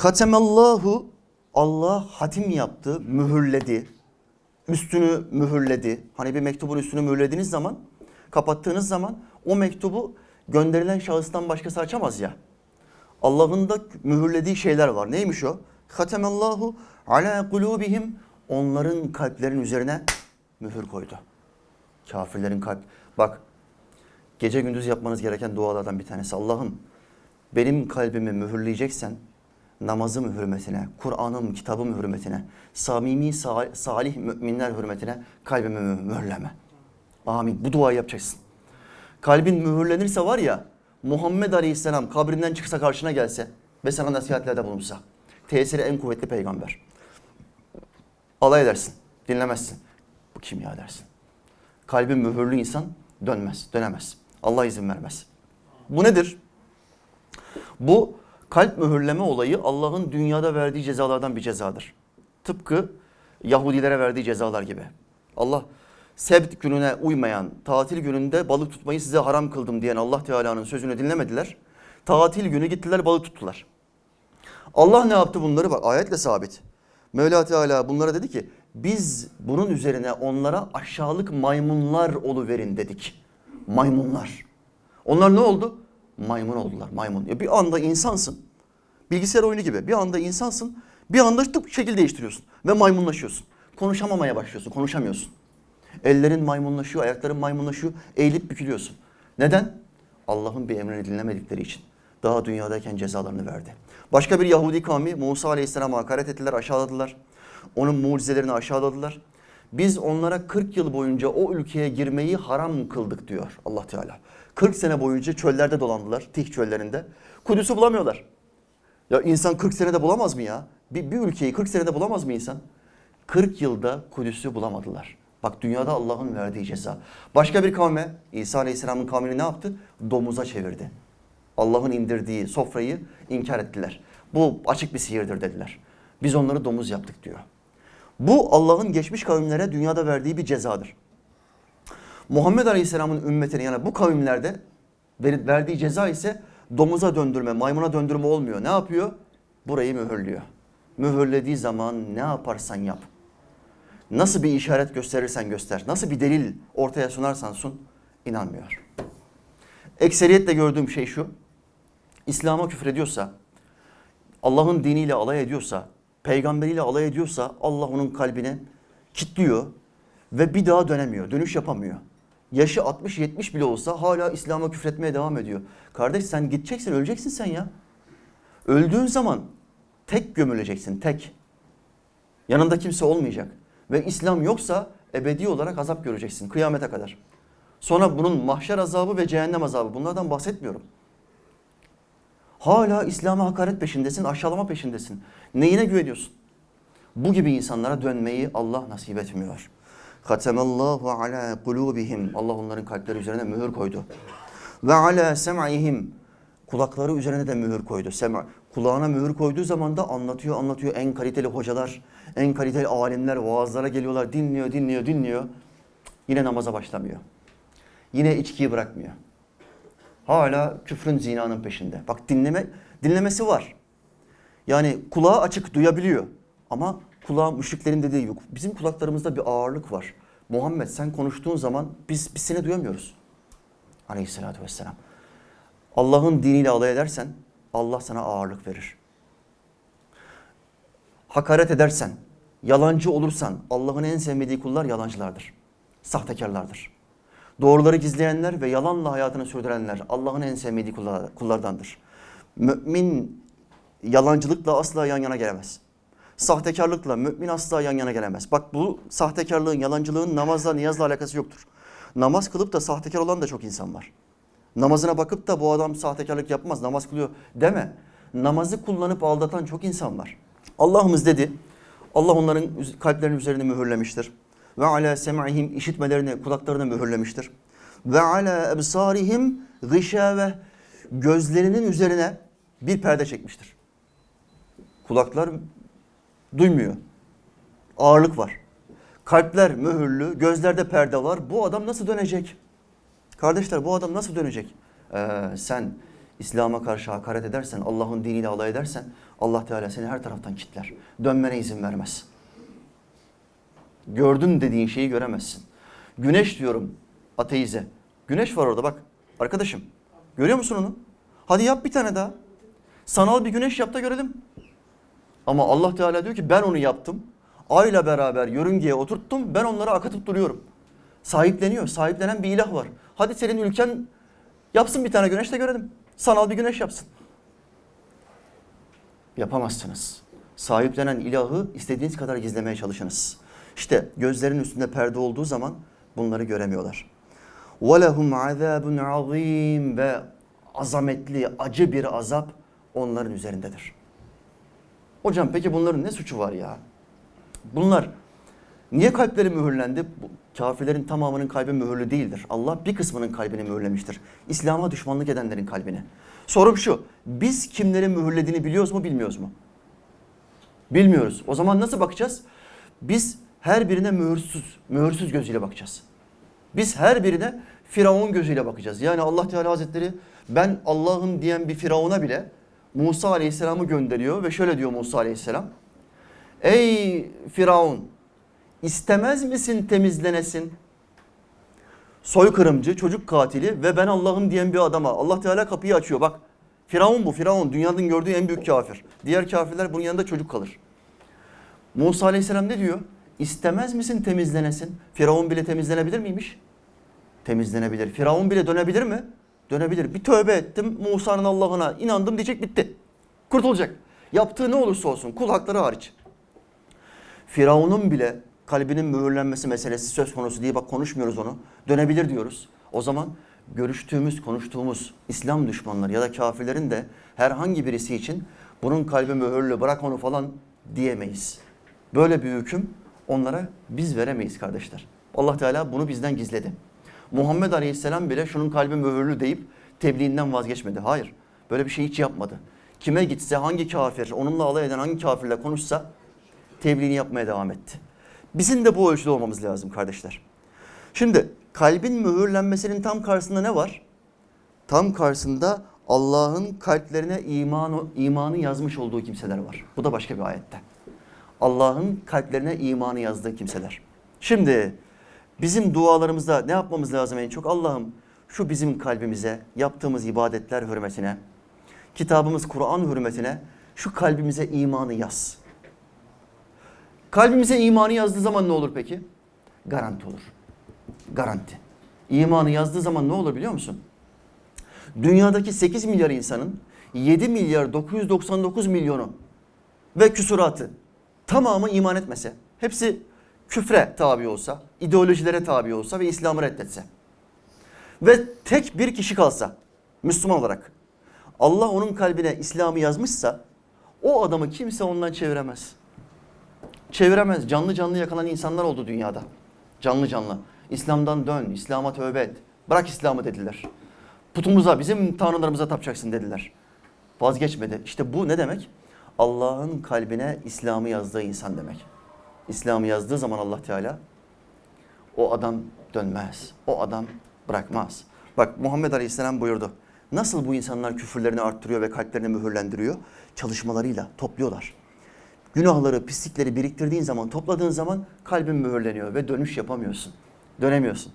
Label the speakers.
Speaker 1: Hatemallahu Allah hatim yaptı, mühürledi. Üstünü mühürledi. Hani bir mektubun üstünü mühürlediğiniz zaman, kapattığınız zaman o mektubu gönderilen şahıstan başkası açamaz ya. Allah'ın da mühürlediği şeyler var. Neymiş o? Hatemallahu ala kulubihim onların kalplerin üzerine mühür koydu. Kafirlerin kalp. Bak gece gündüz yapmanız gereken dualardan bir tanesi. Allah'ım benim kalbimi mühürleyeceksen namazım hürmetine, Kur'an'ım, kitabım hürmetine, samimi sa- salih müminler hürmetine kalbimi mü- mühürleme. Amin. Bu duayı yapacaksın. Kalbin mühürlenirse var ya Muhammed Aleyhisselam kabrinden çıksa karşına gelse ve sana nasihatlerde bulunsa tesiri en kuvvetli peygamber. Alay edersin, dinlemezsin. Bu kim ya dersin. Kalbi mühürlü insan dönmez, dönemez. Allah izin vermez. Bu nedir? Bu kalp mühürleme olayı Allah'ın dünyada verdiği cezalardan bir cezadır. Tıpkı Yahudilere verdiği cezalar gibi. Allah sebt gününe uymayan, tatil gününde balık tutmayı size haram kıldım diyen Allah Teala'nın sözünü dinlemediler. Tatil günü gittiler balık tuttular. Allah ne yaptı bunları? Bak ayetle sabit. Mevla Teala bunlara dedi ki biz bunun üzerine onlara aşağılık maymunlar oluverin dedik. Maymunlar. Onlar ne oldu? Maymun oldular. Maymun. Ya bir anda insansın. Bilgisayar oyunu gibi. Bir anda insansın. Bir anda tıp şekil değiştiriyorsun. Ve maymunlaşıyorsun. Konuşamamaya başlıyorsun. Konuşamıyorsun. Ellerin maymunlaşıyor, ayakların maymunlaşıyor. Eğilip bükülüyorsun. Neden? Allah'ın bir emrini dinlemedikleri için. Daha dünyadayken cezalarını verdi. Başka bir Yahudi kavmi Musa Aleyhisselam'a hakaret ettiler, aşağıladılar. Onun mucizelerini aşağıladılar. Biz onlara 40 yıl boyunca o ülkeye girmeyi haram kıldık diyor Allah Teala. 40 sene boyunca çöllerde dolandılar, Tih çöllerinde. Kudüs'ü bulamıyorlar. Ya insan 40 senede bulamaz mı ya? Bir, bir ülkeyi 40 senede bulamaz mı insan? 40 yılda Kudüs'ü bulamadılar. Bak dünyada Allah'ın verdiği ceza. Başka bir kavme İsa Aleyhisselam'ın kavmini ne yaptı? Domuza çevirdi. Allah'ın indirdiği sofrayı inkar ettiler. Bu açık bir sihirdir dediler. Biz onları domuz yaptık diyor. Bu Allah'ın geçmiş kavimlere dünyada verdiği bir cezadır. Muhammed Aleyhisselam'ın ümmetine yani bu kavimlerde ver- verdiği ceza ise domuza döndürme, maymuna döndürme olmuyor. Ne yapıyor? Burayı mühürlüyor. Mühürlediği zaman ne yaparsan yap. Nasıl bir işaret gösterirsen göster, nasıl bir delil ortaya sunarsan sun, inanmıyor. Ekseriyetle gördüğüm şey şu, İslam'a küfrediyorsa, Allah'ın diniyle alay ediyorsa, peygamberiyle alay ediyorsa Allah onun kalbine kilitliyor ve bir daha dönemiyor, dönüş yapamıyor. Yaşı 60-70 bile olsa hala İslam'a küfretmeye devam ediyor. Kardeş sen gideceksin, öleceksin sen ya. Öldüğün zaman tek gömüleceksin, tek. Yanında kimse olmayacak. Ve İslam yoksa ebedi olarak azap göreceksin kıyamete kadar. Sonra bunun mahşer azabı ve cehennem azabı bunlardan bahsetmiyorum. Hala İslam'a hakaret peşindesin, aşağılama peşindesin. Neyine güveniyorsun? Bu gibi insanlara dönmeyi Allah nasip etmiyor. Hatemallahu ala kulubihim. Allah onların kalpleri üzerine mühür koydu. Ve ala sem'ihim. Kulakları üzerine de mühür koydu. Sema. Kulağına mühür koyduğu zaman da anlatıyor, anlatıyor. En kaliteli hocalar, en kaliteli alimler vaazlara geliyorlar. Dinliyor, dinliyor, dinliyor. Yine namaza başlamıyor. Yine içkiyi bırakmıyor. Hala küfrün zinanın peşinde. Bak dinleme dinlemesi var. Yani kulağı açık duyabiliyor. Ama kulağı müşriklerin dediği yok. Bizim kulaklarımızda bir ağırlık var. Muhammed sen konuştuğun zaman biz, biz seni duyamıyoruz. Aleyhissalatü vesselam. Allah'ın diniyle alay edersen Allah sana ağırlık verir. Hakaret edersen, yalancı olursan Allah'ın en sevmediği kullar yalancılardır. Sahtekarlardır. Doğruları gizleyenler ve yalanla hayatını sürdürenler Allah'ın en sevmediği kullar- kullardandır. Mümin yalancılıkla asla yan yana gelemez. Sahtekarlıkla mümin asla yan yana gelemez. Bak bu sahtekarlığın, yalancılığın namazla, niyazla alakası yoktur. Namaz kılıp da sahtekar olan da çok insan var. Namazına bakıp da bu adam sahtekarlık yapmaz, namaz kılıyor deme. Namazı kullanıp aldatan çok insan var. Allah'ımız dedi, Allah onların kalplerinin üzerine mühürlemiştir. Ve ala sem'ihim işitmelerini, kulaklarını mühürlemiştir. Ve ala ebsarihim gışave gözlerinin üzerine bir perde çekmiştir. Kulaklar duymuyor. Ağırlık var. Kalpler mühürlü, gözlerde perde var. Bu adam nasıl dönecek? Kardeşler bu adam nasıl dönecek? Ee, sen İslam'a karşı hakaret edersen, Allah'ın diniyle alay edersen Allah Teala seni her taraftan kitler. Dönmene izin vermez. Gördün dediğin şeyi göremezsin. Güneş diyorum ateize. Güneş var orada bak. Arkadaşım görüyor musun onu? Hadi yap bir tane daha. Sanal bir güneş yap da görelim. Ama Allah Teala diyor ki ben onu yaptım. Ayla beraber yörüngeye oturttum. Ben onları akatıp duruyorum. Sahipleniyor. Sahiplenen bir ilah var. Hadi senin ülken yapsın bir tane güneş de görelim. Sanal bir güneş yapsın. Yapamazsınız. Sahiplenen ilahı istediğiniz kadar gizlemeye çalışınız. İşte gözlerin üstünde perde olduğu zaman bunları göremiyorlar. وَلَهُمْ عَذَابٌ عَظِيمٌ Ve azametli, acı bir azap onların üzerindedir. Hocam peki bunların ne suçu var ya? Bunlar niye kalpleri mühürlendi? Kafirlerin tamamının kalbi mühürlü değildir. Allah bir kısmının kalbini mühürlemiştir. İslam'a düşmanlık edenlerin kalbini. Sorum şu, biz kimlerin mühürlediğini biliyoruz mu bilmiyoruz mu? Bilmiyoruz. O zaman nasıl bakacağız? Biz her birine mühürsüz, mühürsüz gözüyle bakacağız. Biz her birine Firavun gözüyle bakacağız. Yani Allah Teala Hazretleri ben Allah'ım diyen bir Firavun'a bile Musa Aleyhisselam'ı gönderiyor ve şöyle diyor Musa Aleyhisselam. Ey Firavun istemez misin temizlenesin? Soykırımcı, çocuk katili ve ben Allah'ım diyen bir adama Allah Teala kapıyı açıyor bak. Firavun bu Firavun dünyanın gördüğü en büyük kafir. Diğer kafirler bunun yanında çocuk kalır. Musa Aleyhisselam ne diyor? İstemez misin temizlenesin? Firavun bile temizlenebilir miymiş? Temizlenebilir. Firavun bile dönebilir mi? Dönebilir. Bir tövbe ettim Musa'nın Allah'ına inandım diyecek bitti. Kurtulacak. Yaptığı ne olursa olsun kul hakları hariç. Firavun'un bile kalbinin mühürlenmesi meselesi söz konusu diye bak konuşmuyoruz onu. Dönebilir diyoruz. O zaman görüştüğümüz, konuştuğumuz İslam düşmanları ya da kafirlerin de herhangi birisi için bunun kalbi mühürlü bırak onu falan diyemeyiz. Böyle bir hüküm onlara biz veremeyiz kardeşler. Allah Teala bunu bizden gizledi. Muhammed Aleyhisselam bile şunun kalbi mühürlü deyip tebliğinden vazgeçmedi. Hayır. Böyle bir şey hiç yapmadı. Kime gitse, hangi kafir, onunla alay eden hangi kafirle konuşsa tebliğini yapmaya devam etti. Bizim de bu ölçüde olmamız lazım kardeşler. Şimdi kalbin mühürlenmesinin tam karşısında ne var? Tam karşısında Allah'ın kalplerine imanı, imanı yazmış olduğu kimseler var. Bu da başka bir ayette. Allah'ın kalplerine imanı yazdığı kimseler. Şimdi bizim dualarımızda ne yapmamız lazım en çok? Allah'ım şu bizim kalbimize, yaptığımız ibadetler hürmetine, kitabımız Kur'an hürmetine şu kalbimize imanı yaz. Kalbimize imanı yazdığı zaman ne olur peki? Garanti olur. Garanti. İmanı yazdığı zaman ne olur biliyor musun? Dünyadaki 8 milyar insanın 7 milyar 999 milyonu ve küsuratı tamamı iman etmese, hepsi küfre tabi olsa, ideolojilere tabi olsa ve İslam'ı reddetse ve tek bir kişi kalsa Müslüman olarak Allah onun kalbine İslam'ı yazmışsa o adamı kimse ondan çeviremez. Çeviremez. Canlı canlı yakalanan insanlar oldu dünyada. Canlı canlı. İslam'dan dön, İslam'a tövbe et. Bırak İslam'ı dediler. Putumuza, bizim tanrılarımıza tapacaksın dediler. Vazgeçmedi. İşte bu ne demek? Allah'ın kalbine İslam'ı yazdığı insan demek. İslam'ı yazdığı zaman Allah Teala o adam dönmez. O adam bırakmaz. Bak Muhammed Aleyhisselam buyurdu. Nasıl bu insanlar küfürlerini arttırıyor ve kalplerini mühürlendiriyor? Çalışmalarıyla topluyorlar. Günahları, pislikleri biriktirdiğin zaman, topladığın zaman kalbin mühürleniyor ve dönüş yapamıyorsun. Dönemiyorsun.